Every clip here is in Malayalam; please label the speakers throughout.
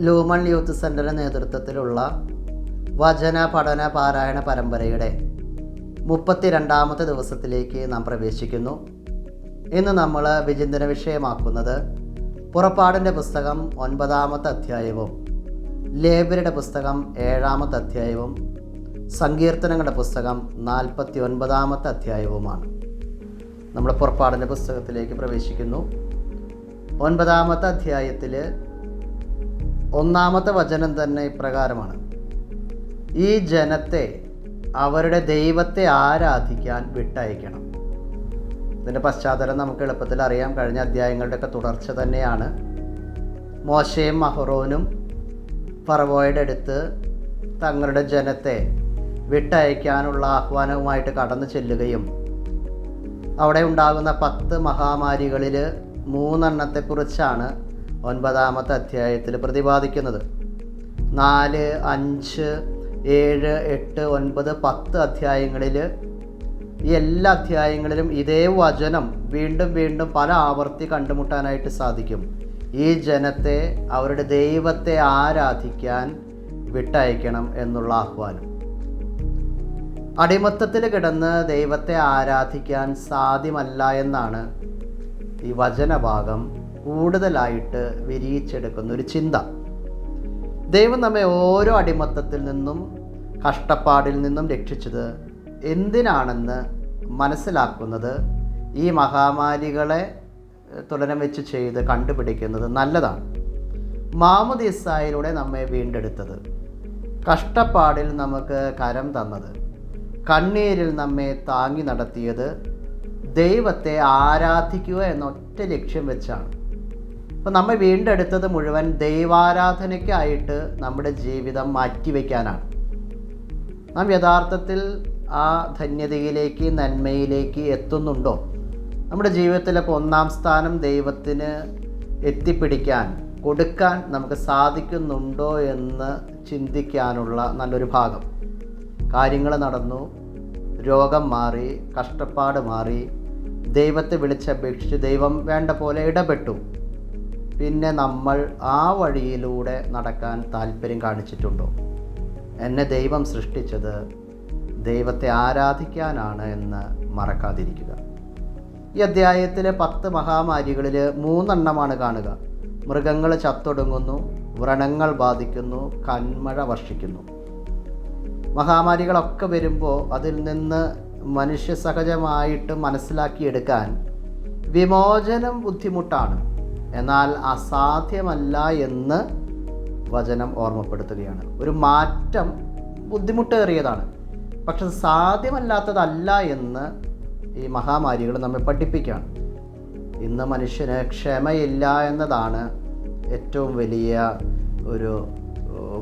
Speaker 1: ലൂമൺ യൂത്ത് സെന്ററിന്റെ നേതൃത്വത്തിലുള്ള വചന പഠന പാരായണ പരമ്പരയുടെ മുപ്പത്തിരണ്ടാമത്തെ ദിവസത്തിലേക്ക് നാം പ്രവേശിക്കുന്നു. ഇന്ന് നമ്മൾ വിചിന്തന വിഷയമാക്കുന്നത് പുറപ്പാടിന്റെ പുസ്തകം ഒൻപതാമത്തെ അധ്യായവും ലേബരുടെ പുസ്തകം ഏഴാമത്തെ അധ്യായവും സങ്കീർത്തനങ്ങളുടെ പുസ്തകം നാൽപ്പത്തി ഒൻപതാമത്തെ അധ്യായവുമാണ്. നമ്മൾ പുറപ്പാടിന്റെ പുസ്തകത്തിലേക്ക് പ്രവേശിക്കുന്നു. ഒൻപതാമത്തെ അധ്യായത്തിൽ ഒന്നാമത്തെ വചനം തന്നെ ഇപ്രകാരമാണ്. ഈ ജനത്തെ അവരുടെ ദൈവത്തെ ആരാധിക്കാൻ വിട്ടയക്കണം. ഇതിന്റെ പശ്ചാത്തലം നമുക്ക് എളുപ്പത്തിൽ അറിയാം. കഴിഞ്ഞ അധ്യായങ്ങളുടെയൊക്കെ തുടർച്ച തന്നെയാണ്. മോശയും മഹറോനും ഫറവോയുടെ അടുത്ത് തങ്ങളുടെ ജനത്തെ വിട്ടയക്കാനുള്ള ആഹ്വാനവുമായിട്ട് കടന്നു ചെല്ലുകയും അവിടെ ഉണ്ടാകുന്ന പത്ത് മഹാമാരികളിൽ മൂന്നെണ്ണത്തെക്കുറിച്ചാണ് ഒൻപതാമത്തെ അധ്യായത്തിൽ പ്രതിപാദിക്കുന്നത്. നാല് അഞ്ച് ഏഴ് എട്ട് ഒൻപത് പത്ത് അധ്യായങ്ങളിൽ ഈ എല്ലാ അധ്യായങ്ങളിലും ഇതേ വചനം വീണ്ടും വീണ്ടും പല ആവർത്തി കണ്ടുമുട്ടാനായിട്ട് സാധിക്കും. ഈ ജനത്തെ അവരുടെ ദൈവത്തെ ആരാധിക്കാൻ വിട്ടയക്കണം എന്നുള്ള ആഹ്വാനം. അടിമത്തത്തിൽ കിടന്ന് ദൈവത്തെ ആരാധിക്കാൻ സാധ്യമല്ല എന്നാണ് ഈ വചനഭാഗം കൂടുതലായിട്ട് വിരിയിച്ചെടുക്കുന്ന ഒരു ചിന്ത. ദൈവം നമ്മെ ഓരോ അടിമത്തത്തിൽ നിന്നും കഷ്ടപ്പാടിൽ നിന്നും രക്ഷിച്ചത് എന്തിനാണെന്ന് മനസ്സിലാക്കുന്നത് ഈ മഹാമാരികളെ തുടരം വെച്ച് ചെയ്ത് കണ്ടുപിടിക്കുന്നത് നല്ലതാണ്. മാമുദിസായിലൂടെ നമ്മെ വീണ്ടെടുത്തത്. കഷ്ടപ്പാടിൽ നമുക്ക് കരം തന്നത്. കണ്ണീരിൽ നമ്മെ താങ്ങി നടത്തിയത് ദൈവത്തെ ആരാധിക്കുക എന്ന ഒറ്റ ലക്ഷ്യം വെച്ചാണ്. അപ്പോൾ നമ്മൾ വീണ്ടെടുത്തത് മുഴുവൻ ദൈവാരാധനയ്ക്കായിട്ട് നമ്മുടെ ജീവിതം മാറ്റിവെക്കാനാണ്. നാം യഥാർത്ഥത്തിൽ ആ ധന്യതയിലേക്ക് നന്മയിലേക്ക് എത്തുന്നുണ്ടോ? നമ്മുടെ ജീവിതത്തിലൊക്കെ ഒന്നാം സ്ഥാനം ദൈവത്തിന് എത്തിപ്പിടിക്കാൻ കൊടുക്കാൻ നമുക്ക് സാധിക്കുന്നുണ്ടോ എന്ന് ചിന്തിക്കാനുള്ള നല്ലൊരു ഭാഗം. കാര്യങ്ങൾ നടന്നു. രോഗം മാറി കഷ്ടപ്പാട് മാറി. ദൈവത്തെ വിളിച്ചപേക്ഷിച്ച് ദൈവം വേണ്ട പോലെ ഇടപെട്ടു. പിന്നെ നമ്മൾ ആ വഴിയിലൂടെ നടക്കാൻ താല്പര്യം കാണിച്ചിട്ടുണ്ടോ? എന്നെ ദൈവം സൃഷ്ടിച്ചത് ദൈവത്തെ ആരാധിക്കാനാണ് എന്ന് മറക്കാതിരിക്കുക. ഈ അധ്യായത്തിലെ പത്ത് മഹാമാരികളിൽ മൂന്നെണ്ണമാണ് കാണുക. മൃഗങ്ങൾ ചത്തൊടുങ്ങുന്നു വ്രണങ്ങൾ ബാധിക്കുന്നു കന്മഴ വർഷിക്കുന്നു. മഹാമാരികളൊക്കെ വരുമ്പോൾ അതിൽ നിന്ന് മനുഷ്യ സഹജമായിട്ട് മനസ്സിലാക്കിയെടുക്കാൻ വിമോചനം ബുദ്ധിമുട്ടാണ്. എന്നാൽ അസാധ്യമല്ല എന്ന് വചനം ഓർമ്മപ്പെടുത്തുകയാണ്. ഒരു മാറ്റം ബുദ്ധിമുട്ടേറിയതാണ്. പക്ഷെ സാധ്യമല്ലാത്തതല്ല എന്ന് ഈ മഹാമാരികൾ നമ്മെ പഠിപ്പിക്കുകയാണ്. ഇന്ന് മനുഷ്യന് ക്ഷമയില്ല എന്നതാണ് ഏറ്റവും വലിയ ഒരു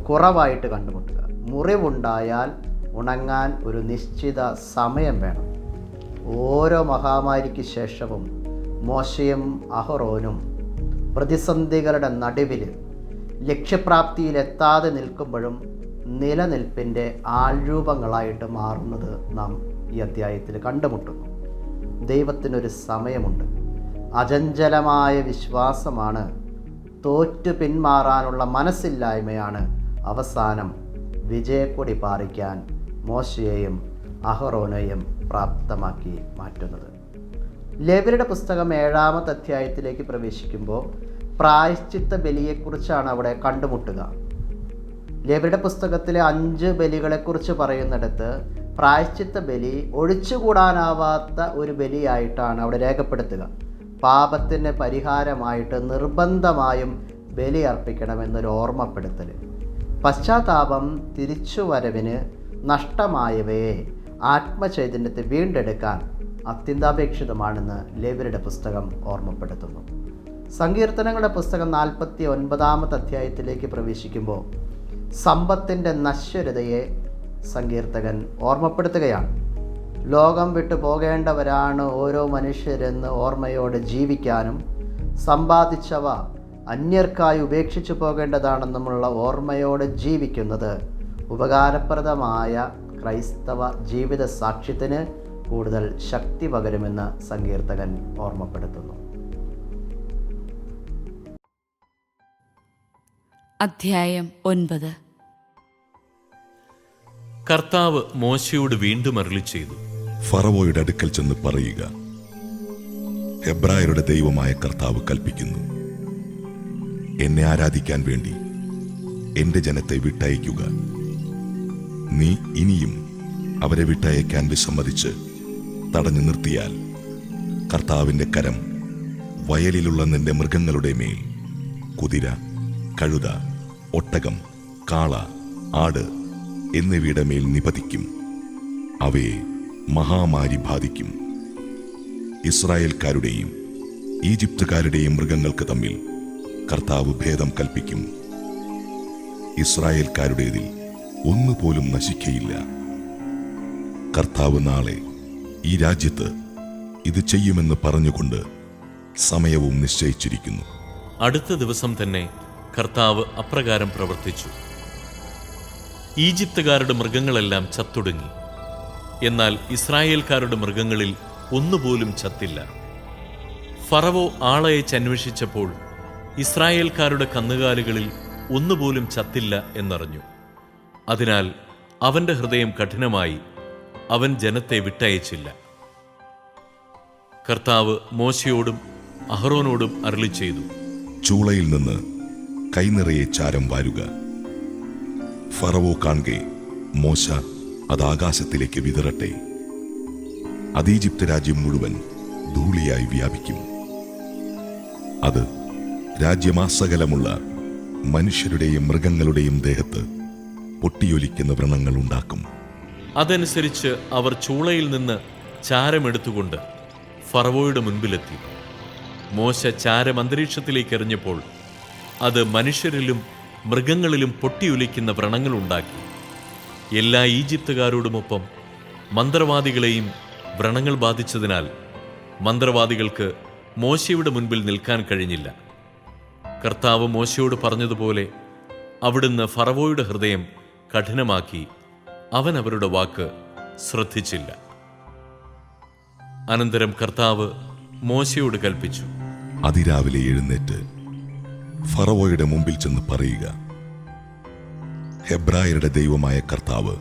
Speaker 1: കുറവായിട്ട് കണ്ടുമുട്ടുക. മുറിവുണ്ടായാൽ ഉണങ്ങാൻ ഒരു നിശ്ചിത സമയം വേണം. ഓരോ മഹാമാരിക്ക് ശേഷവും മോശയും അഹറോനും പ്രതിസന്ധികളുടെ നടുവിൽ ലക്ഷ്യപ്രാപ്തിയിലെത്താതെ നിൽക്കുമ്പോഴും നിലനിൽപ്പിന്റെ ആൾരൂപങ്ങളായിട്ട് മാറുന്നത് നാം ഈ അധ്യായത്തിൽ കണ്ടുമുട്ടുന്നു. ദൈവത്തിനൊരു സമയമുണ്ട്. അചഞ്ചലമായ വിശ്വാസമാണ് തോറ്റു പിന്മാറാനുള്ള മനസ്സില്ലായ്മയാണ് അവസാനം വിജയക്കൊടി പാറിക്കാൻ മോശയെയും അഹറോനെയും പ്രാപ്തമാക്കി മാറ്റുന്നത്. ലേബിയുടെ പുസ്തകം ഏഴാമത്തെ അധ്യായത്തിലേക്ക് പ്രവേശിക്കുമ്പോൾ പ്രായശ്ചിത്ത ബലിയെക്കുറിച്ചാണ് അവിടെ കണ്ടുമുട്ടുക. ലേബിയുടെ പുസ്തകത്തിലെ അഞ്ച് ബലികളെക്കുറിച്ച് പറയുന്നിടത്ത് പ്രായശ്ചിത്ത ബലി ഒഴിച്ചുകൂടാനാവാത്ത ഒരു ബലിയായിട്ടാണ് അവിടെ രേഖപ്പെടുത്തുക. പാപത്തിന് പരിഹാരമായിട്ട് നിർബന്ധമായും ബലി അർപ്പിക്കണമെന്നൊരു ഓർമ്മപ്പെടുത്തൽ പശ്ചാത്താപം തിരിച്ചുവരവിന് നഷ്ടമായവയെ ആത്മചൈതന്യത്തെ വീണ്ടെടുക്കാൻ അത്യന്താപേക്ഷിതമാണെന്ന് ലേബരുടെ പുസ്തകം ഓർമ്മപ്പെടുത്തുന്നു. സങ്കീർത്തനങ്ങളുടെ പുസ്തകം നാൽപ്പത്തി ഒൻപതാമത്തെ അധ്യായത്തിലേക്ക് പ്രവേശിക്കുമ്പോൾ സമ്പത്തിന്റെ നശ്വരതയെ സങ്കീർത്തകൻ ഓർമ്മപ്പെടുത്തുകയാണ്. ലോകം വിട്ടു പോകേണ്ടവരാണ് ഓരോ മനുഷ്യരെന്ന് ഓർമ്മയോടെ ജീവിക്കാനും സമ്പാദിച്ചവ അന്യർക്കായി ഉപേക്ഷിച്ചു പോകേണ്ടതാണെന്നുമുള്ള ഓർമ്മയോടെ ജീവിക്കുന്നത് ഉപകാരപ്രദമായ ക്രൈസ്തവ ജീവിത സാക്ഷ്യത്തിന് കൂടുതൽ ശക്തി പകരുമെന്ന് സങ്കീർത്തകൻ ഓർമ്മപ്പെടുത്തുന്നു.
Speaker 2: അധ്യായം ഒൻപത്.
Speaker 3: കർത്താവ് മോശയോട് വീണ്ടും അരളി ചെയ്തു.
Speaker 4: ഫറവോയുടെ അടുക്കൽ ചെന്ന് പറയുക ഹെബ്രായരുടെ ദൈവമായ കർത്താവ് കൽപ്പിക്കുന്നു. എന്നെ ആരാധിക്കാൻ വേണ്ടി എന്റെ ജനത്തെ വിട്ടയക്കുക നീ ഇനിയും അവരെ വിട്ടയക്കാൻ വിസമ്മതിച്ച് തടഞ്ഞു നിർത്തിയാൽ കർത്താവിന്റെ കരം വയലിലുള്ള നിന്റെ മൃഗങ്ങളുടെ മേൽ. കുതിര കഴുത ഒട്ടകം കാള ആട് എന്നിവയുടെ മേൽ നിപതിക്കും. അവയെ മഹാമാരി ബാധിക്കും. ഇസ്രായേൽക്കാരുടെയും ഈജിപ്തുകാരുടെയും മൃഗങ്ങൾക്ക് തമ്മിൽ കർത്താവ് ഭേദം കൽപ്പിക്കും. ഇസ്രായേൽക്കാരുടേതിൽ ഒന്നുപോലും നശിക്കയില്ല. കർത്താവ് നാളെ ഈ രാജ്യത്ത് ഇത് ചെയ്യുമെന്ന് പറഞ്ഞുകൊണ്ട് സമയവും നിശ്ചയിച്ചിരിക്കുന്നു.
Speaker 3: അടുത്ത ദിവസം തന്നെ കർത്താവ് അപ്രകാരം പ്രവർത്തിച്ചു. ഈജിപ്തുകാരുടെ മൃഗങ്ങളെല്ലാം ചത്തൊടുങ്ങി. എന്നാൽ ഇസ്രായേൽക്കാരുടെ മൃഗങ്ങളിൽ ഒന്നുപോലും ചത്തില്ല. ഫറവോ ആളയച്ച് അന്വേഷിച്ചപ്പോൾ ഇസ്രായേൽക്കാരുടെ കന്നുകാലികളിൽ ഒന്നുപോലും ചത്തില്ല എന്നറിഞ്ഞു. അതിനാൽ അവന്റെ ഹൃദയം കഠിനമായി അവൻ ജനത്തെ വിട്ടയച്ചില്ല. കർത്താവ് മോശയോടും അഹ്റോനോടും അരളി ചെയ്തു.
Speaker 4: ചൂളയിൽ നിന്ന് കൈനിറയെ ചാരം വാരുക. ഫറവോ കാൺകെ മോശ അത് ആകാശത്തിലേക്ക് വിതറട്ടെ. അതീജിപ്ത രാജ്യം മുഴുവൻ ധൂളിയായി വ്യാപിക്കും. അത് രാജ്യമാസകലമുള്ള മനുഷ്യരുടെയും മൃഗങ്ങളുടെയും ദേഹത്ത് പൊട്ടിയൊലിക്കുന്ന വ്രണങ്ങൾ ഉണ്ടാക്കും.
Speaker 3: അതനുസരിച്ച് അവർ ചൂളയിൽ നിന്ന് ചാരമെടുത്തുകൊണ്ട് ഫറവോയുടെ മുൻപിലെത്തി. മോശ ചാരം അന്തരീക്ഷത്തിലേക്ക് എറിഞ്ഞപ്പോൾ അത് മനുഷ്യരിലും മൃഗങ്ങളിലും പൊട്ടിയൊലിക്കുന്ന വ്രണങ്ങളുണ്ടാക്കി എല്ലാ ഈജിപ്തുകാരോടുമൊപ്പം മന്ത്രവാദികളെയും വ്രണങ്ങൾ ബാധിച്ചതിനാൽ മന്ത്രവാദികൾക്ക് മോശയുടെ മുൻപിൽ നിൽക്കാൻ കഴിഞ്ഞില്ല. കർത്താവ് മോശയോട് പറഞ്ഞതുപോലെ അവിടുന്ന് ഫറവോയുടെ ഹൃദയം കഠിനമാക്കി. അവൻ അവരുടെ വാക്ക് ശ്രദ്ധിച്ചില്ല. അനന്തരം കർത്താവ് മോശയോട് കൽപ്പിച്ചു.
Speaker 4: അതിരാവിലെ എഴുന്നേറ്റ് ഫറവോയുടെ മുമ്പിൽ ചെന്ന് പറയുക ഹെബ്രായരുടെ ദൈവമായ കർത്താവ്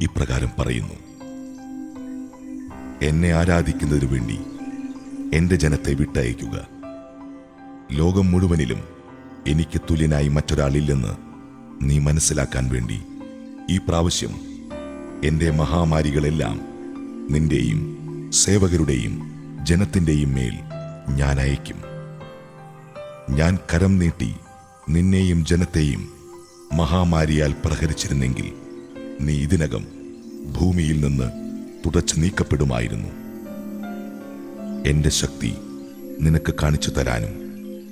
Speaker 4: ഇപ്രകാരം പറയുന്നു എന്നെ ആരാധിക്കുന്നതിനു വേണ്ടി എന്റെ ജനത്തെ വിട്ടയക്കുക ലോകം മുഴുവനിലും എനിക്ക് തുല്യനായി മറ്റൊരാളില്ലെന്ന് നീ മനസ്സിലാക്കാൻ വേണ്ടി ഈ പ്രാവശ്യം എന്റെ മഹാമാരികളെല്ലാം നിന്റെയും സേവകരുടെയും ജനത്തിന്റെയും മേൽ ഞാൻ അയക്കും ഞാൻ കരം നീട്ടി നിന്നെയും ജനത്തെയും മഹാമാരിയാൽ പ്രഹരിച്ചിരുന്നെങ്കിൽ നീ ഇതിനകം ഭൂമിയിൽ നിന്ന് തുടച്ചു നീക്കപ്പെടുമായിരുന്നു. എന്റെ ശക്തി നിനക്ക് കാണിച്ചു തരാനും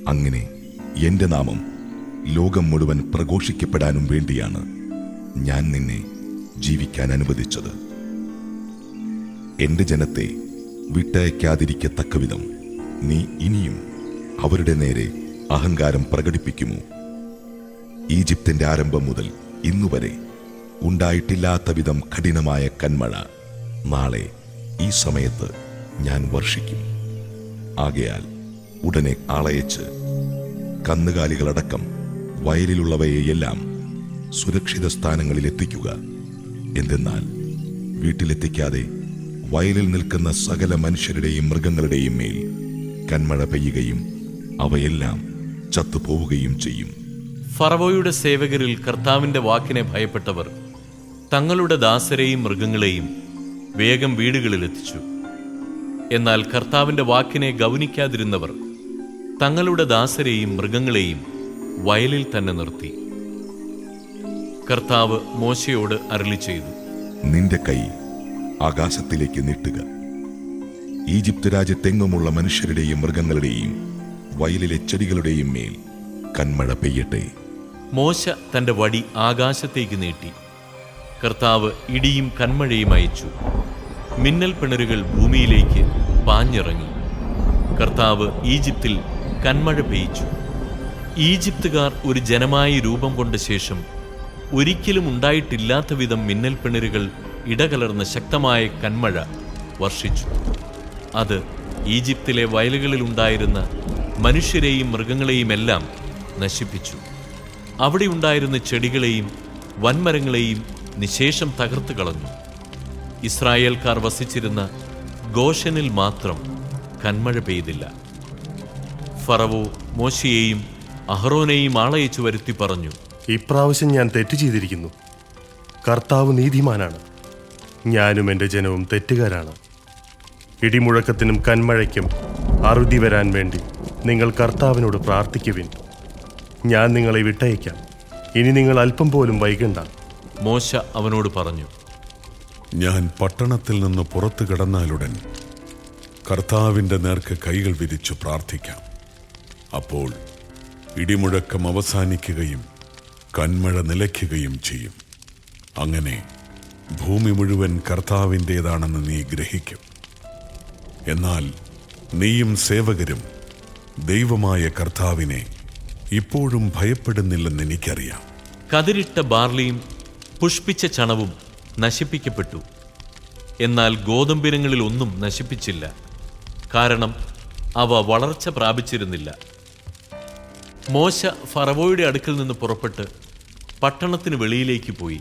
Speaker 4: അങ്ങനെ എന്റെ നാമം ലോകം മുഴുവൻ പ്രഘോഷിക്കപ്പെടാനും വേണ്ടിയാണ് ഞാൻ നിന്നെ ജീവിക്കാൻ അനുവദിച്ചത്. എന്റെ ജനത്തെ വിട്ടയക്കാതിരിക്കത്തക്കവിധം നീ ഇനിയും അവരുടെ നേരെ അഹങ്കാരം പ്രകടിപ്പിക്കുമോ? ഈജിപ്തിന്റെ ആരംഭം മുതൽ ഇന്നുവരെ ഉണ്ടായിട്ടില്ലാത്ത വിധം കഠിനമായ കന്മഴ നാളെ ഈ സമയത്ത് ഞാൻ വർഷിക്കും. ആകയാൽ ഉടനെ ആളയച്ച് കന്നുകാലികളടക്കം വയലിലുള്ളവയെയെല്ലാം സുരക്ഷിത സ്ഥാനങ്ങളിൽ എത്തിക്കുക എന്തെന്നാൽ വീട്ടിലെത്തിക്കാതെ വയലിൽ നിൽക്കുന്ന സകല മനുഷ്യരുടെയും മൃഗങ്ങളുടെയും മേൽ കന്മഴ പെയ്യുകയും അവയെല്ലാം ചത്തുപോവുകയും ചെയ്യും.
Speaker 3: ഫറവോയുടെ സേവകരിൽ കർത്താവിന്റെ വാക്കിനെ ഭയപ്പെട്ടവർ തങ്ങളുടെ ദാസരെയും മൃഗങ്ങളെയും വേഗം വീടുകളിലെത്തിച്ചു. എന്നാൽ കർത്താവിന്റെ വാക്കിനെ ഗൗനിക്കാതിരുന്നവർ തങ്ങളുടെ ദാസരെയും മൃഗങ്ങളെയും വയലിൽ തന്നെ നിർത്തി. കർത്താവ് മോശയോട് അരളി ചെയ്തു.
Speaker 4: നിന്റെ കൈ ആകാശത്തിലേക്ക് നീട്ടുക. ഈജിപ്ത് രാജ്യത്തെങ്ങുമുള്ള മനുഷ്യരുടെയും മൃഗങ്ങളുടെയും വയലിലെ ചെടികളുടെയും മേൽ കന്മഴ പെയ്യട്ടെ.
Speaker 3: മോശ തന്റെ വടി ആകാശത്തേക്ക് നീട്ടി. കർത്താവ് ഇടിയും കന്മഴയും അയച്ചു. മിന്നൽ പിണരുകൾ ഭൂമിയിലേക്ക് പാഞ്ഞിറങ്ങി. കർത്താവ് ഈജിപ്തിൽ കന്മഴ പെയ്ച്ചു ഈജിപ്തുകാർ ഒരു ജനമായി രൂപം കൊണ്ട ശേഷം ഒരിക്കലും ഉണ്ടായിട്ടില്ലാത്ത വിധം മിന്നൽ പിണരുകൾ ഇടകലർന്ന ശക്തമായ കന്മഴ വർഷിച്ചു. അത് ഈജിപ്തിലെ വയലുകളിലുണ്ടായിരുന്ന മനുഷ്യരെയും മൃഗങ്ങളെയുമെല്ലാം നശിപ്പിച്ചു. അവിടെ ഉണ്ടായിരുന്ന ചെടികളെയും വൻമരങ്ങളെയും നിശേഷം തകർത്തു കളഞ്ഞു. ഇസ്രായേൽക്കാർ വസിച്ചിരുന്ന ഗോഷനിൽ മാത്രം കന്മഴ പെയ്തില്ല. ഫറവോ മോശയെയും അഹ്റോനെയും ആളയച്ചു വരുത്തി പറഞ്ഞു.
Speaker 5: ഇപ്രാവശ്യം ഞാൻ തെറ്റ് ചെയ്തിരിക്കുന്നു. കർത്താവ് നീതിമാനാണ്. ഞാനും എന്റെ ജനവും തെറ്റുകാരാണ്. ഇടിമുഴക്കത്തിനും കന്മഴയ്ക്കും അറുതി വരാൻ വേണ്ടി നിങ്ങൾ കർത്താവിനോട് പ്രാർത്ഥിക്കുവിൻ. ഞാൻ നിങ്ങളെ വിട്ടയക്കാം. ഇനി നിങ്ങൾ അല്പം പോലും വൈകണ്ട.
Speaker 3: മോശ അവനോട് പറഞ്ഞു
Speaker 4: ഞാൻ പട്ടണത്തിൽ നിന്ന് പുറത്തു കിടന്നാലുടൻ കർത്താവിന്റെ നേർക്ക് കൈകൾ വിരിച്ചു പ്രാർത്ഥിക്കാം. അപ്പോൾ ഇടിമുഴക്കം അവസാനിക്കുകയും കന്മഴ നിലയ്ക്കുകയും ചെയ്യും. അങ്ങനെ ഭൂമി മുഴുവൻ കർത്താവിന്റേതാണെന്ന് നീ ഗ്രഹിക്കും. എന്നാൽ നീയും സേവകരും ദൈവമായ കർത്താവിനെ ഇപ്പോഴും ഭയപ്പെടുന്നില്ലെന്ന് എനിക്കറിയാം.
Speaker 3: കതിരിട്ട ബാർലിയും പുഷ്പിച്ച ചണവും നശിപ്പിക്കപ്പെട്ടു. എന്നാൽ ഗോതമ്പിനങ്ങളിൽ ഒന്നും നശിപ്പിച്ചില്ല. കാരണം അവ വളർച്ച പ്രാപിച്ചിരുന്നില്ല. മോശ ഫറവോയുടെ അടുക്കൽ നിന്ന് പുറപ്പെട്ട് പട്ടണത്തിന് വെളിയിലേക്ക് പോയി.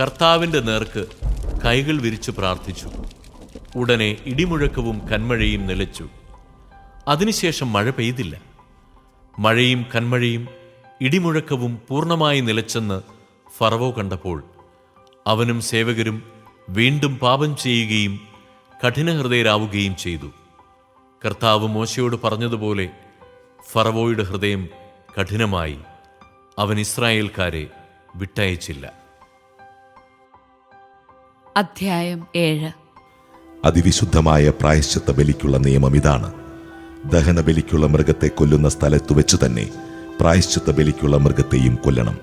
Speaker 3: കർത്താവിന്റെ നേർക്ക് കൈകൾ വിരിച്ചു പ്രാർത്ഥിച്ചു. ഉടനെ ഇടിമുഴക്കവും കന്മഴയും നിലച്ചു. അതിനുശേഷം മഴ പെയ്തില്ല. മഴയും കന്മഴയും ഇടിമുഴക്കവും പൂർണമായി നിലച്ചെന്ന് ഫറവോ കണ്ടപ്പോൾ അവനും സേവകരും വീണ്ടും പാപം ചെയ്യുകയും കഠിനഹൃദയരാവുകയും ചെയ്തു. കർത്താവ് മോശയോട് പറഞ്ഞതുപോലെ ഫറവോയുടെ ഹൃദയം കഠിനമായി അവൻ ഇസ്രായേൽക്കാരെ വിട്ടയച്ചില്ല.
Speaker 2: അധ്യായം ഏഴ്.
Speaker 4: അതിവിശുദ്ധമായ പ്രായശ്ചിത്ത ബലിക്കുള്ള നിയമം ഇതാണ്. ദഹന ബലിക്കുള്ള മൃഗത്തെ കൊല്ലുന്ന സ്ഥലത്തു വെച്ച് തന്നെ പ്രായശ്ചിത്ത ബലിക്കുള്ള മൃഗത്തെയും കൊല്ലണം.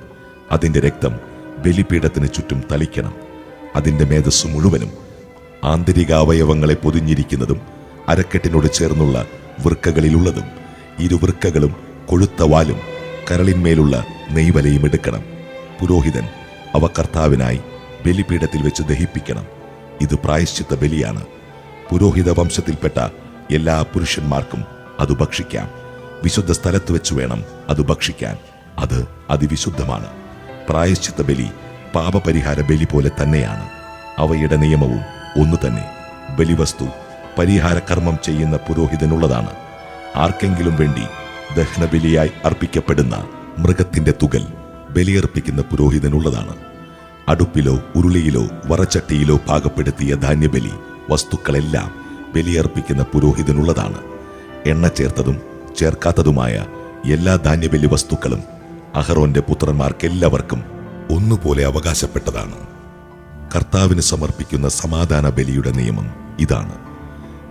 Speaker 4: അതിന്റെ രക്തം ബലിപീഠത്തിന് ചുറ്റും തളിക്കണം. അതിന്റെ മേധസ് മുഴുവനും ആന്തരിക അവയവങ്ങളെ പൊതിഞ്ഞിരിക്കുന്നതും അരക്കെട്ടിനോട് ചേർന്നുള്ള വൃക്കകളിലുള്ളതും ഇരുവൃക്കകളും കൊഴുത്ത വാലും കരളിന്മേലുള്ള നെയ്വലയും എടുക്കണം. പുരോഹിതൻ അവ കർത്താവിനായി ബലിപീഠത്തിൽ വെച്ച് ദഹിപ്പിക്കണം. ഇത് പ്രായശ്ചിത്ത ബലിയാണ്. പുരോഹിത വംശത്തിൽപ്പെട്ട എല്ലാ പുരുഷന്മാർക്കും അത് ഭക്ഷിക്കാം. വിശുദ്ധ സ്ഥലത്ത് വെച്ച് വേണം അത് ഭക്ഷിക്കാൻ. അത് അതിവിശുദ്ധമാണ്. പ്രായശ്ചിത്ത ബലി പാപപരിഹാര ബലി പോലെ തന്നെയാണ്. അവയുടെ നിയമവും ഒന്നു തന്നെ. ബലിവസ്തു പരിഹാരകർമ്മം ചെയ്യുന്ന പുരോഹിതനുള്ളതാണ്. ആർക്കെങ്കിലും വേണ്ടി ദഹനബലിയായി അർപ്പിക്കപ്പെടുന്ന മൃഗത്തിന്റെ തുകൽ ബലിയർപ്പിക്കുന്ന പുരോഹിതനുള്ളതാണ്. അടുപ്പിലോ ഉരുളിയിലോ വറച്ചട്ടിയിലോ പാകപ്പെടുത്തിയ ധാന്യബലി വസ്തുക്കളെല്ലാം ബലിയർപ്പിക്കുന്ന പുരോഹിതനുള്ളതാണ്. എണ്ണ ചേർത്തതും ചേർക്കാത്തതുമായ എല്ലാ ധാന്യബലി വസ്തുക്കളും അഹറോന്റെ പുത്രന്മാർക്കെല്ലാവർക്കും ഒന്നുപോലെ അവകാശപ്പെട്ടതാണ്. കർത്താവിന് സമർപ്പിക്കുന്ന സമാധാന ബലിയുടെ നിയമം ഇതാണ്.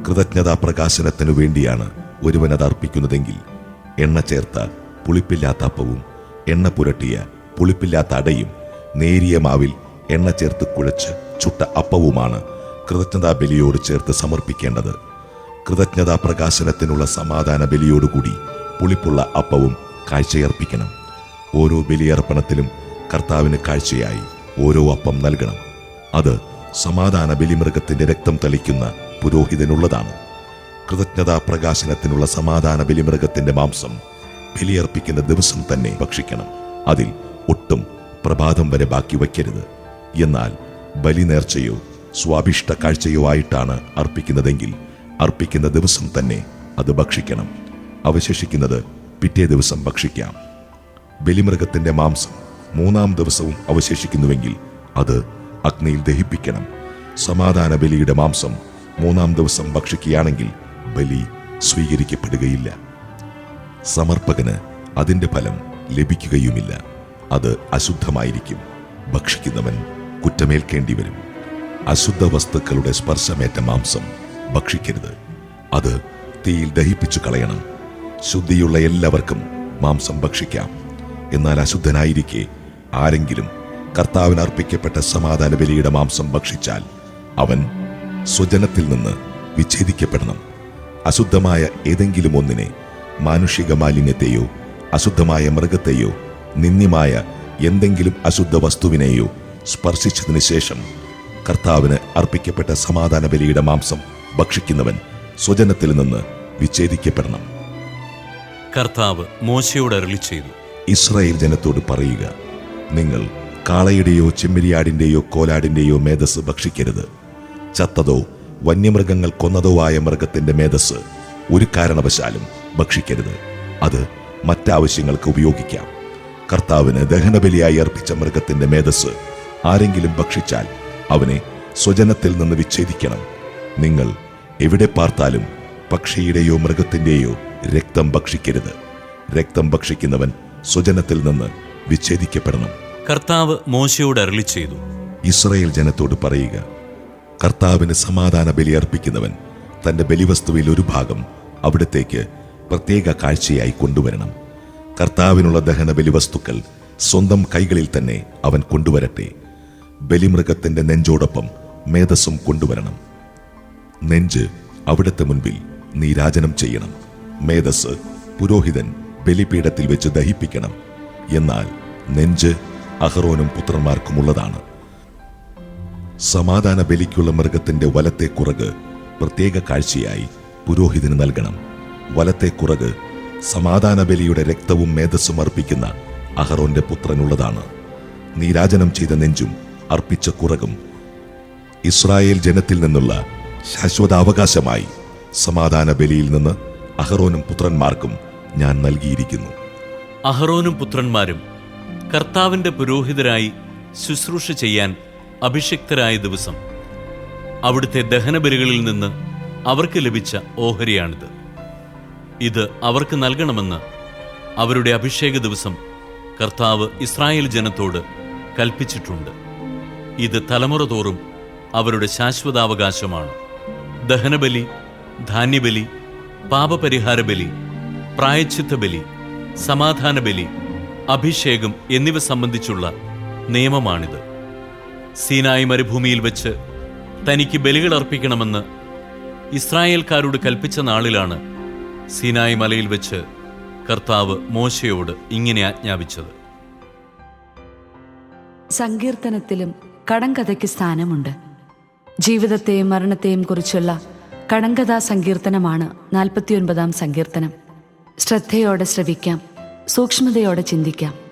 Speaker 4: കൃതജ്ഞതാ പ്രകാശനത്തിനു വേണ്ടിയാണ് ഒരുവൻ അത് അർപ്പിക്കുന്നതെങ്കിൽ എണ്ണ ചേർത്ത പുളിപ്പില്ലാത്ത അപ്പവും എണ്ണ പുരട്ടിയ പുളിപ്പില്ലാത്ത അടയും നേരിയ മാവിൽ എണ്ണ ചേർത്ത് കുഴച്ച് ചുട്ട അപ്പവുമാണ് കൃതജ്ഞതാ ബലിയോട് ചേർത്ത് സമർപ്പിക്കേണ്ടത്. കൃതജ്ഞതാ പ്രകാശനത്തിനുള്ള സമാധാന ബലിയോടുകൂടി പുളിപ്പുള്ള അപ്പവും കാഴ്ചയർപ്പിക്കണം. ഓരോ ബലിയർപ്പണത്തിലും കർത്താവിന് കാഴ്ചയായി ഓരോ അപ്പം നൽകണം. അത് സമാധാന ബലിമൃഗത്തിന്റെ രക്തം തളിക്കുന്ന പുരോഹിതനുള്ളതാണ്. കൃതജ്ഞതാ പ്രകാശനത്തിനുള്ള സമാധാന ബലിമൃഗത്തിന്റെ മാംസം ബലിയർപ്പിക്കുന്ന ദിവസം തന്നെ ഭക്ഷിക്കണം. അതിൽ ഒട്ടും പ്രഭാതം വരെ ബാക്കി വയ്ക്കരുത്. എന്നാൽ ബലി നേർച്ചയോ സ്വാഭിഷ്ട കാഴ്ചയോ ആയിട്ടാണ് അർപ്പിക്കുന്നതെങ്കിൽ അർപ്പിക്കുന്ന ദിവസം തന്നെ അത് ഭക്ഷിക്കണം. അവശേഷിക്കുന്നത് പിറ്റേ ദിവസം ഭക്ഷിക്കാം. ബലിമൃഗത്തിന്റെ മാംസം മൂന്നാം ദിവസവും അവശേഷിക്കുന്നുവെങ്കിൽ അത് അഗ്നിയിൽ ദഹിപ്പിക്കണം. സമാധാന ബലിയുടെ മാംസം മൂന്നാം ദിവസം ഭക്ഷിക്കുകയാണെങ്കിൽ ബലി സ്വീകരിക്കപ്പെടുകയില്ല. സമർപ്പകന് അതിന്റെ ഫലം ലഭിക്കുകയുമില്ല. അത് അശുദ്ധമായിരിക്കും. ഭക്ഷിക്കുന്നവൻ കുറ്റമേൽക്കേണ്ടി വരും അശുദ്ധ വസ്തുക്കളുടെ സ്പർശമേറ്റ മാംസം ഭക്ഷിക്കരുത്. അത് തീയിൽ ദഹിപ്പിച്ചു കളയണം. ശുദ്ധിയുള്ള എല്ലാവർക്കും മാംസം ഭക്ഷിക്കാം. എന്നാൽ അശുദ്ധനായിരിക്കെ ആരെങ്കിലും കർത്താവിന് അർപ്പിക്കപ്പെട്ട സമാധാന ബലിയുടെ മാംസം ഭക്ഷിച്ചാൽ അവൻ സ്വജനത്തിൽ നിന്ന് വിച്ഛേദിക്കപ്പെടണം. അശുദ്ധമായ ഏതെങ്കിലും ഒന്നിനെ മാനുഷിക മാലിന്യത്തെയോ അശുദ്ധമായ മൃഗത്തെയോ നിന്ദ്യമായ എന്തെങ്കിലും അശുദ്ധ വസ്തുവിനെയോ സ്പർശിച്ചതിന് ശേഷം കർത്താവിന് അർപ്പിക്കപ്പെട്ട സമാധാന ബലിയുടെ മാംസം ഭക്ഷിക്കുന്നവൻ സ്വജനത്തിൽ നിന്ന് വിച്ഛേദിക്കപ്പെടണം.
Speaker 3: കർത്താവ് മോശയോട് അരുളി ചെയ്തു.
Speaker 4: ഇസ്രായേൽ ജനത്തോട് പറയുക നിങ്ങൾ കാളയുടെയോ ചെമ്മരിയാടിന്റെയോ കോലാടിന്റെയോ മേധസ് ഭക്ഷിക്കരുത്. ചത്തതോ വന്യമൃഗങ്ങൾ കൊന്നതോ ആയ മൃഗത്തിന്റെ മേധസ് ഒരു കാരണവശാലും ഭക്ഷിക്കരുത്. അത് മറ്റാവശ്യങ്ങൾക്ക് ഉപയോഗിക്കാം. കർത്താവിന് ദഹനബലിയായി അർപ്പിച്ച മൃഗത്തിന്റെ മേധസ് ആരെങ്കിലും ഭക്ഷിച്ചാൽ അവനെ സ്വജനത്തിൽ നിന്ന് വിച്ഛേദിക്കണം. നിങ്ങൾ എവിടെ പാർത്താലും പക്ഷിയുടെയോ മൃഗത്തിന്റെയോ രക്തം ഭക്ഷിക്കരുത്. രക്തം ഭക്ഷിക്കുന്നവൻ സ്വജനത്തിൽ നിന്ന് വിച്ഛേദിക്കപ്പെടണം.
Speaker 3: കർത്താവ് മോശയോട് അരളി ചെയ്തു
Speaker 4: ഇസ്രയേൽ ജനത്തോട് പറയുക കർത്താവിന് സമാധാന ബലി അർപ്പിക്കുന്നവൻ തന്റെ ബലിവസ്തുവിൽ ഒരു ഭാഗം അവിടത്തേക്ക് പ്രത്യേക കാഴ്ചയായി കൊണ്ടുവരണം. കർത്താവിനുള്ള ദഹന ബലിവസ്തുക്കൾ സ്വന്തം കൈകളിൽ തന്നെ അവൻ കൊണ്ടുവരട്ടെ. ബലിമൃഗത്തിന്റെ നെഞ്ചോടൊപ്പം മേധസ്സും കൊണ്ടുവരണം. നെഞ്ച് അവിടത്തെ മുൻപിൽ നീരാജനം ചെയ്യണം. മേധസ് പുരോഹിതൻ ബലിപീഠത്തിൽ വെച്ച് ദഹിപ്പിക്കണം. എന്നാൽ നെഞ്ച് അഹറോനും പുത്രന്മാർക്കുമുള്ളതാണ്. സമാധാന ബലിക്കുള്ള മൃഗത്തിന്റെ വലത്തെ കുറക് പ്രത്യേക കാഴ്ചയായി പുരോഹിതന് നൽകണം. വലത്തെ കുറക് സമാധാന ബലിയുടെ രക്തവും മേധസ്സും അർപ്പിക്കുന്ന അഹറോന്റെ പുത്രനുള്ളതാണ്. നീരാജനം ചെയ്ത നെഞ്ചും അർപ്പിച്ച കുറകും ഇസ്രായേൽ ജനത്തിൽ നിന്നുള്ള ശാശ്വതാവകാശമായി സമാധാന ബലിയിൽ നിന്ന് അഹറോനും പുത്രന്മാർക്കും ഞാൻ നൽകിയിരിക്കുന്നു.
Speaker 3: അഹറോനും പുത്രന്മാരും കർത്താവിന്റെ പുരോഹിതരായി ശുശ്രൂഷ ചെയ്യാൻ അഭിഷിക്തരായ ദിവസം അവിടുത്തെ ദഹനബലികളിൽ നിന്ന് അവർക്ക് ലഭിച്ച ഓഹരിയാണിത്. ഇത് അവർക്ക് നൽകണമെന്ന് അവരുടെ അഭിഷേക ദിവസം കർത്താവ് ഇസ്രായേൽ ജനത്തോട് കൽപ്പിച്ചിട്ടുണ്ട്. ഇത് തലമുറ തോറും അവരുടെ ശാശ്വതാവകാശമാണ്. ദഹനബലി ധാന്യബലി പാപപരിഹാര ബലി പ്രായച്ചിത്ത ബലി സമാധാന ബലി അഭിഷേകം എന്നിവ സംബന്ധിച്ചുള്ള നിയമമാണിത്. സീനായി മരുഭൂമിയിൽ വെച്ച് തനിക്ക് ബലികൾ അർപ്പിക്കണമെന്ന് ഇസ്രായേൽക്കാരോട് കൽപ്പിച്ച നാളിലാണ് സീനായി മലയിൽ വെച്ച് കർത്താവ് മോശയോട് ഇങ്ങനെ ആജ്ഞാപിച്ചത്.
Speaker 2: സങ്കീർത്തനത്തിലും കടങ്കഥയ്ക്ക് സ്ഥാനമുണ്ട്. ജീവിതത്തെയും മരണത്തെയും കുറിച്ചുള്ള കടങ്കഥാ സങ്കീർത്തനമാണ് നാൽപ്പത്തിയൊൻപതാം സങ്കീർത്തനം. ശ്രദ്ധയോടെ ശ്രവിക്കാം സൂക്ഷ്മതയോടെ ചിന്തിക്കാം.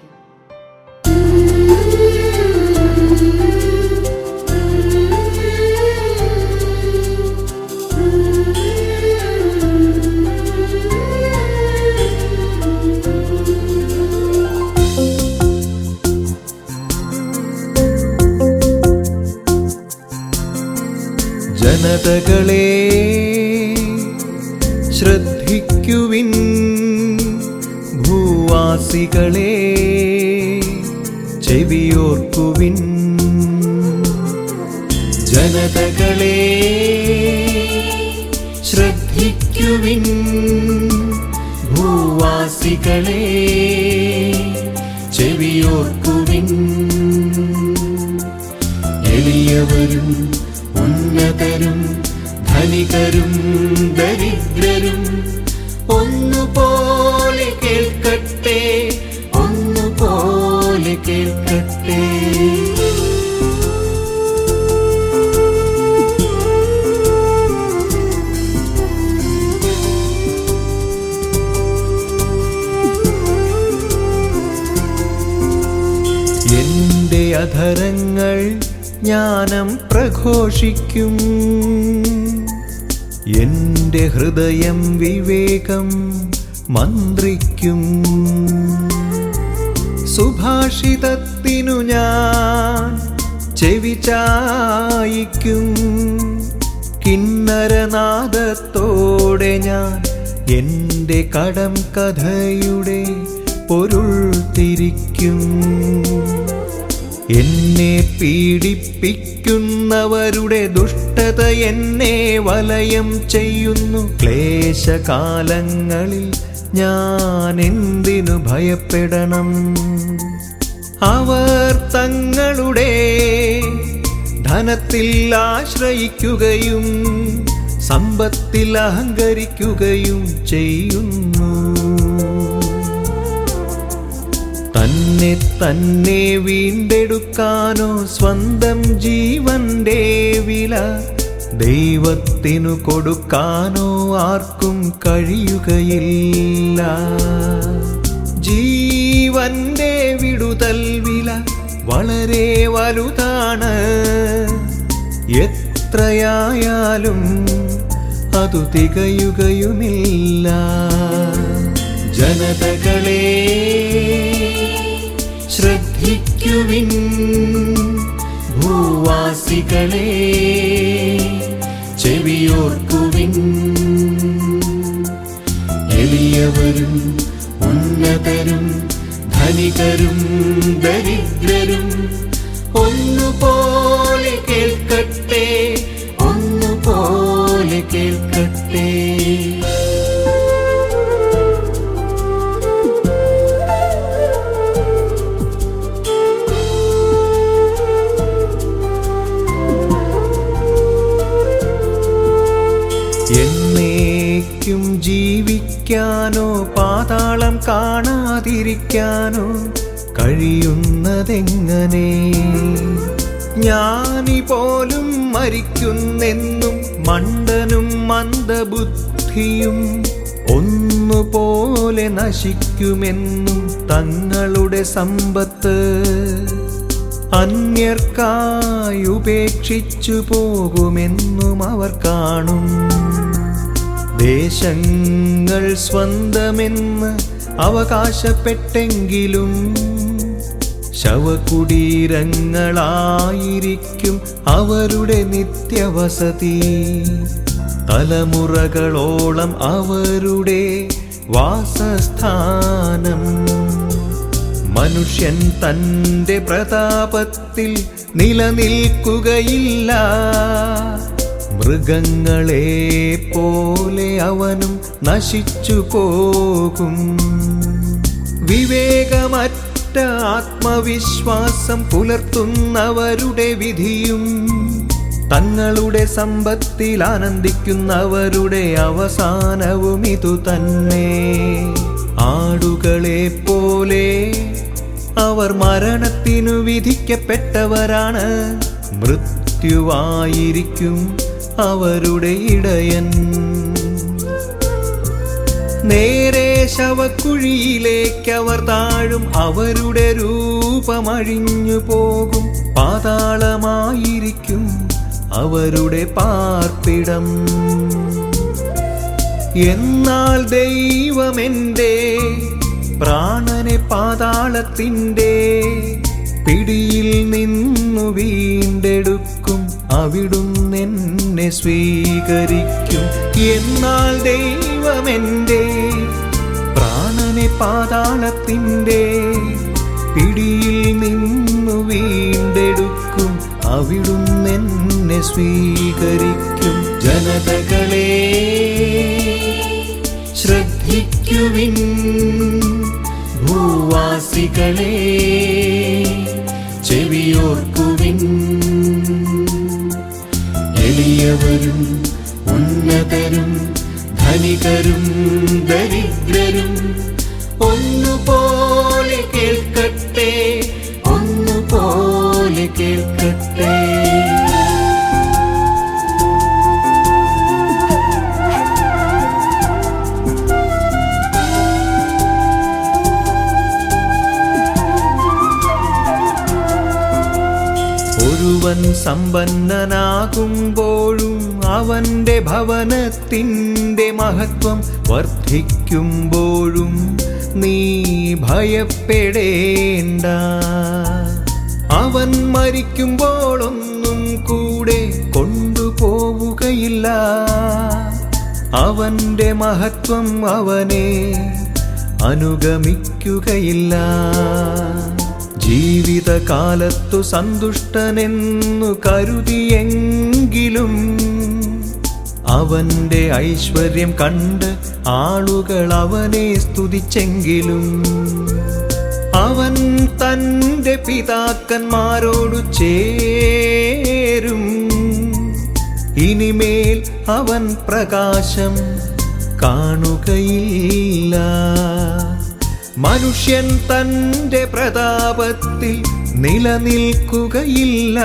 Speaker 6: എളിയവരും ഉന്നതരും ധനികരും ദരിദ്രരും ഒന്നുപോലെ കേൾക്കട്ടെ ഒന്നുപോലെ കേൾക്കട്ടെ. എന്റെ അധരങ്ങൾ ജ്ഞാനം പ്രഘോഷിക്കും. എന്റെ ഹൃദയം വിവേകം മന്ത്രിക്കും. സുഭാഷിതത്തിനു ഞാൻ ചെവി ചായിക്കും. കിന്നരനാദത്തോടെ ഞാൻ എന്റെ കടം കഥയുടെ പൊരുൾ തിരിക്കും. എന്നെ പീഡിപ്പിക്കുന്നവരുടെ ദുഷ്ടത എന്നെ വലയം ചെയ്യുന്നു. ക്ലേശകാലങ്ങളിൽ ഞാൻ എന്തിനു ഭയപ്പെടണം? അവർ തങ്ങളുടെ ധനത്തിൽ ആശ്രയിക്കുകയും സമ്പത്തിൽ അഹങ്കരിക്കുകയും ചെയ്യുന്നു. തന്നെ തന്നെ വീണ്ടെടുക്കാനോ സ്വന്തം ജീവന്റെ വില ദൈവത്തിനു കൊടുക്കാനോ ആർക്കും കഴിയുകയില്ല. ജീവന്റെ വിടുതൽ വില വളരെ വലുതാണ്. എത്രയായാലും അതു തികയുകയുമില്ല. ജനതകളെ ശ്രദ്ധിക്കുവിൻ ഭൂവാസികളെ ചെവിയോർക്കുവിൻ. എളിയവരും ഉന്നതരും ധനികരും ദരിദ്രരും ഒന്നുപോലെ കേൾക്കട്ടെ ഒന്നുപോലെ കേൾക്കട്ടെ. കാണാതിരിക്കാനോ കഴിയുന്നതെങ്ങനെ? ജ്ഞാനി പോലും മരിക്കുന്നെന്നും മണ്ടനും മന്ദബുദ്ധിയും ഒന്നുപോലെ നശിക്കുമെന്നും തങ്ങളുടെ സമ്പത്ത് അന്യർക്കായി ഉപേക്ഷിച്ചു പോകുമെന്നും അവർ കാണും. ദേശങ്ങൾ സ്വന്തമെന്ന് അവകാശപ്പെട്ടെങ്കിലും ശവകുടീരങ്ങളായിരിക്കും അവരുടെ നിത്യവസതി. തലമുറകളോളം അവരുടെ വാസസ്ഥാനം. മനുഷ്യൻ തന്റെ പ്രതാപത്തിൽ നിലനിൽക്കുകയില്ല. മൃഗങ്ങളെ പോലെ അവനും നശിച്ചു പോകും. വിവേകമറ്റ ആത്മവിശ്വാസം പുലർത്തുന്നവരുടെ വിധിയും തങ്ങളുടെ സമ്പത്തിൽ ആനന്ദിക്കുന്നവരുടെ അവസാനവും ഇതു തന്നെ. ആടുകളെ പോലെ അവർ മരണത്തിനു വിധിക്കപ്പെട്ടവരാണ്. മൃത്യുവായിരിക്കും അവരുടെ ഇടയൻ. നേരെ ശവക്കുഴിയിലേക്ക് അവർ താഴും. അവരുടെ രൂപമഴിഞ്ഞു പോകും. പാതാളമായിരിക്കും അവരുടെ പാർപ്പിടം. എന്നാൽ ദൈവമെന്റെ പ്രാണനെ പാതാളത്തിന്റെ പിടിയിൽ നിന്നു വീണ്ടെടുക്കും. അവിടുന്ന് എന്നെ സ്വീകരിക്കും. എന്നാൽ ദൈവമെന്റെ പ്രാണനെ പാതാളത്തിന്റെ പിടിയിൽ നിന്നു വീണ്ടെടുക്കും. അവിടുന്ന് എന്നെ സ്വീകരിക്കും. ജനതകളെ ശ്രദ്ധിക്കുവിൻ ഭൂവാസികളെ ചെവിയോർക്കുവിൻ. എളിയവരും ഉന്നതരും ധനികരും ദരിദ്രരും സമ്പന്നനാകുമ്പോഴും അവന്റെ ഭവനത്തിന്റെ മഹത്വം വർദ്ധിക്കുമ്പോഴും നീ ഭയപ്പെടേണ്ട. അവൻ മരിക്കുമ്പോഴൊന്നും കൂടെ കൊണ്ടുപോവുകയില്ല. അവന്റെ മഹത്വം അവനെ അനുഗമിക്കുകയില്ല. ജീവിതകാലത്തു സന്തുഷ്ടനെന്നു കരുതിയെങ്കിലും അവന്റെ ഐശ്വര്യം കണ്ട് ആളുകൾ അവനെ സ്തുതിച്ചെങ്കിലും അവൻ തന്റെ പിതാക്കന്മാരോടു ചേരും. ഇനിമേൽ അവൻ പ്രകാശം കാണുകയില്ല. മനുഷ്യൻ തന്റെ പ്രതാപത്തിൽ നിലനിൽക്കുകയില്ല.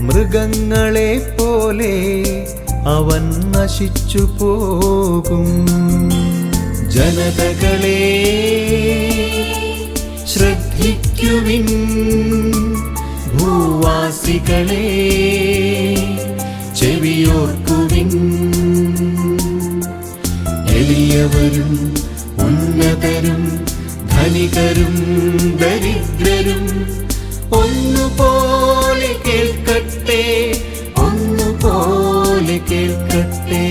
Speaker 6: മൃഗങ്ങളെ പോലെ അവൻ നശിച്ചു പോകും. ജനതകളെ ശ്രദ്ധിക്കുവിൻ. ഭൂവാസികളെ ചെവിയോർക്കുവിൻ. എളിയവരും ഉന്നതരും ധനികരും ദരിദ്രരും ഒന്നുപോലെ കേൾക്കട്ടെ ഒന്നുപോലെ കേൾക്കട്ടെ.